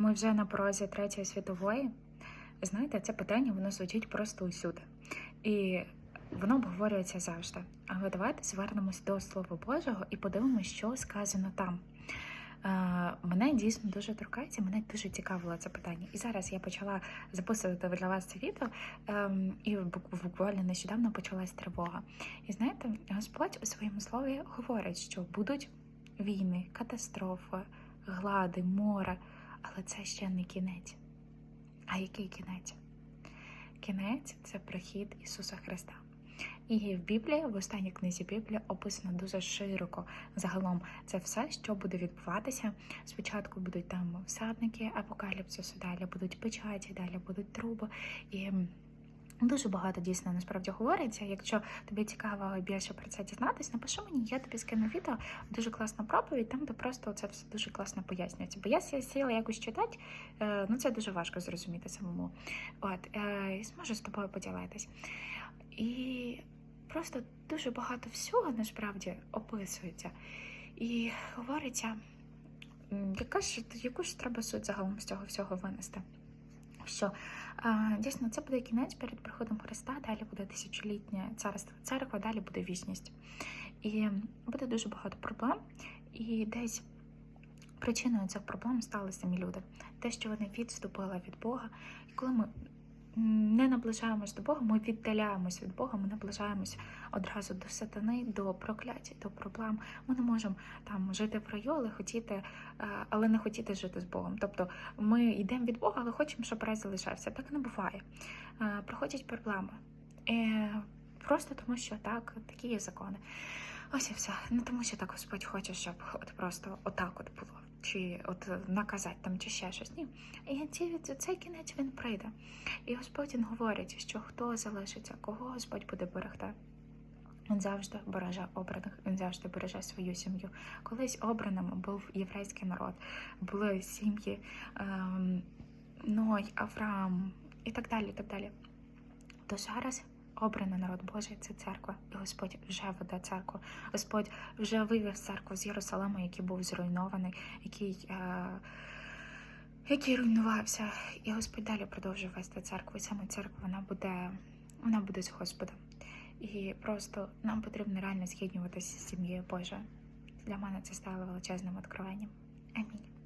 Ми вже на порозі третьої світової. Знаєте, це питання воно звучить просто усюди. І воно обговорюється завжди. Але давайте звернемось до Слова Божого і подивимося, що сказано там. Е, Мене дійсно дуже торкається, мене дуже цікавило це питання. І зараз я почала записувати для вас це відео, ем, і буквально нещодавно почалась тривога. І знаєте, Господь у своєму слові говорить, що будуть війни, катастрофи, глади, море, але це ще не кінець. А який кінець? Кінець це прихід Ісуса Христа. І в Біблії, в останній книзі Біблії, описано дуже широко загалом це все, що буде відбуватися. Спочатку будуть там всадники апокаліпсису, далі будуть печаті, далі будуть труби. І дуже багато дійсно насправді говориться. Якщо тобі цікаво більше про це дізнатись, напиши мені, я тобі скину відео. Дуже класна проповідь, там де просто це все дуже класно пояснюється. Бо я сіла якось читати, е, ну це дуже важко зрозуміти самому. От е, зможу з тобою поділитись. І просто дуже багато всього насправді описується. І говориться, яка ж, яку ж треба суть загалом з цього всього винести. Що а, дійсно це буде кінець перед приходом Христа, далі буде тисячолітнє царство церква, далі буде вічність. І буде дуже багато проблем, і десь причиною цих проблем стали самі люди. Те, що вони відступили від Бога. І коли ми не наближаємось до Бога, ми віддаляємось від Бога, ми наближаємось одразу до сатани, до прокляття, до проблем. Ми не можемо там жити в раю, але хотіти, е, але не хотіти жити з Богом. Тобто ми йдемо від Бога, але хочемо, щоб рай залишався. Так не буває. Е, Приходять проблеми. Е, Просто тому, що так, такі є закони. Ось і все. Не тому, що так Господь хоче, щоб от просто отак от було, чи от наказати там, чи ще щось. Ні. І ці, цей кінець він прийде. І Господь він говорить, що хто залишиться, кого Господь буде берегти. Він завжди береже обраних, він завжди береже свою сім'ю. Колись обраним був єврейський народ, були сім'ї ем, Ной, Авраам і так далі. і так далі. То зараз обраний народ Божий це церква, і Господь вже веде церкву. Господь вже вивів церкву з Єрусалиму, який був зруйнований, який, е, який руйнувався. І Господь далі продовжує вести церкву. І саме церква вона буде, вона буде з Господом. І просто нам потрібно реально з'єднуватися з сім'єю Божою. Для мене це стало величезним откровенням. Амінь.